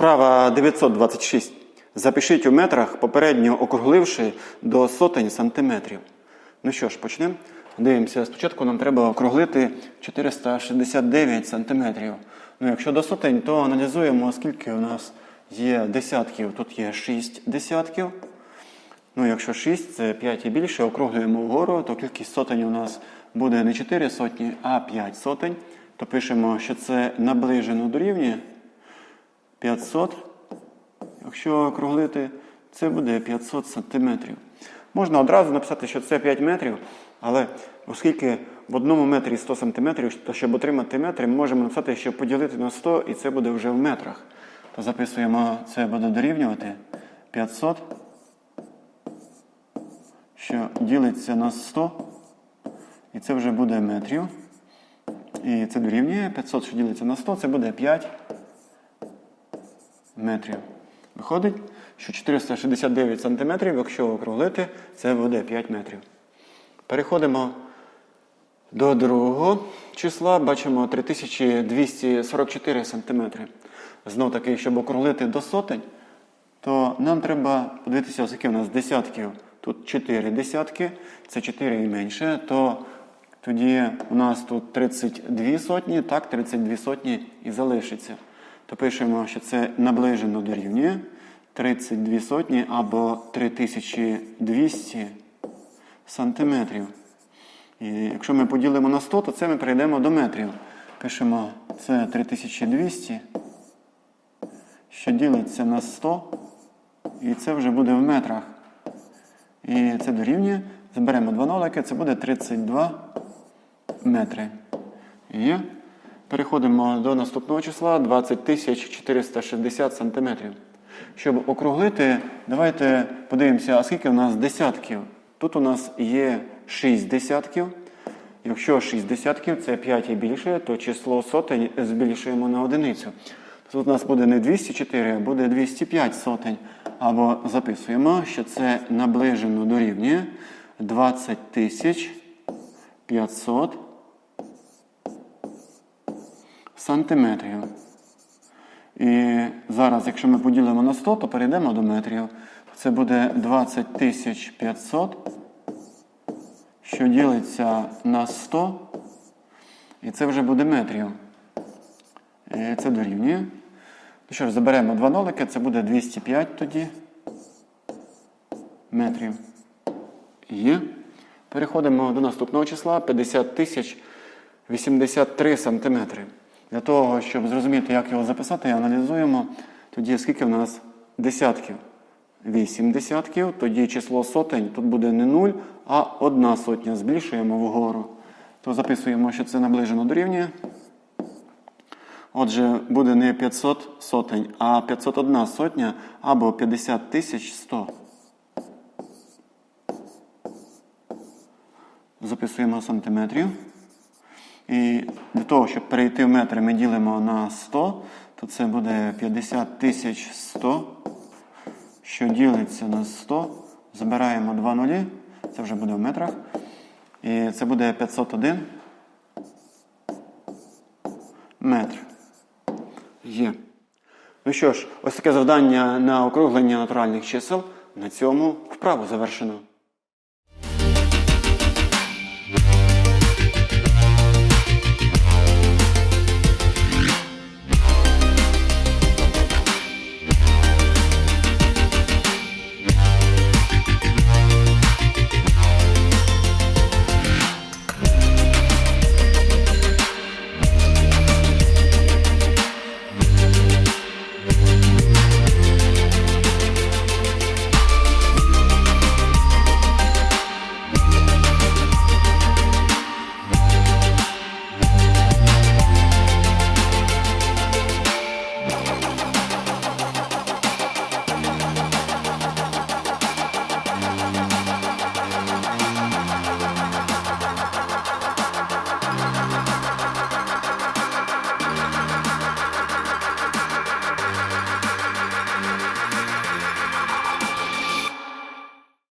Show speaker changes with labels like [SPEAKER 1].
[SPEAKER 1] Вправа 926. Запишіть у метрах, попередньо округливши до сотень сантиметрів. Ну що ж, почнемо. Дивимося, спочатку нам треба округлити 469 сантиметрів. Ну, якщо до сотень, то аналізуємо, скільки у нас є десятків. Тут є 6 десятків. Ну, якщо 6, це 5 і більше, округлюємо вгору, то кількість сотень у нас буде не 4 сотні, а 5 сотень. То пишемо, що це наближено дорівнює 500. Якщо округлити, це буде 500 сантиметрів. Можна одразу написати, що це 5 метрів, але оскільки в одному метрі 100 сантиметрів, то щоб отримати метри, ми можемо написати, що поділити на 100, і це буде вже в метрах. То записуємо, це буде дорівнювати 500, що ділиться на 100, і це вже буде метрів. І це дорівнює 500, що ділиться на 100, це буде 5 метрів. Виходить, що 469 сантиметрів, якщо округлити, це буде 5 метрів. Переходимо до другого числа. Бачимо 3244 сантиметри. Знов таки, щоб округлити до сотень, то нам треба подивитися, оскільки у нас десятків. Тут 4 десятки, це 4 і менше, то тоді у нас тут 32 сотні, так, 32 сотні і залишиться. То пишемо, що це наближено дорівнює 32 сотні або 3200 сантиметрів. І якщо ми поділимо на 100, то це ми перейдемо до метрів. Пишемо це 3200, що ділиться на 100, і це вже буде в метрах. І це дорівнює. Заберемо два нолики, це буде 32 метри. Є. Переходимо до наступного числа 20 460 сантиметрів. Щоб округлити, давайте подивимося, а скільки у нас десятків. Тут у нас є 6 десятків. Якщо 6 десятків це 5 і більше, то число сотень збільшуємо на одиницю. Тут у нас буде не 204, а буде 205 сотень. Або записуємо, що це наближено дорівнює 20 тисяч 500 сантиметрів. І зараз, якщо ми поділимо на 100, то перейдемо до метрів. Це буде 20 500, що ділиться на 100. І це вже буде метрів. І це дорівнює. Ну що ж, заберемо два нолики, це буде 205 тоді метрів. Є. Переходимо до наступного числа 50 тисяч 83 сантиметри. Для того, щоб зрозуміти, як його записати, аналізуємо. Тоді скільки в нас десятків? 8 десятків, тоді число сотень тут буде не 0, а 1 сотня. Збільшуємо вгору. То записуємо, що це наближено дорівнює. Отже, буде не 500 сотень, а 501 сотня або 50 тисяч 100. Записуємо сантиметрів. І для того, щоб перейти в метри, ми ділимо на 100, то це буде 50 тисяч 100, що ділиться на 100. Забираємо 2 нулі, це вже буде в метрах. І це буде 501 метр. Є. Ну що ж, ось таке завдання на округлення натуральних чисел. На цьому вправу завершено.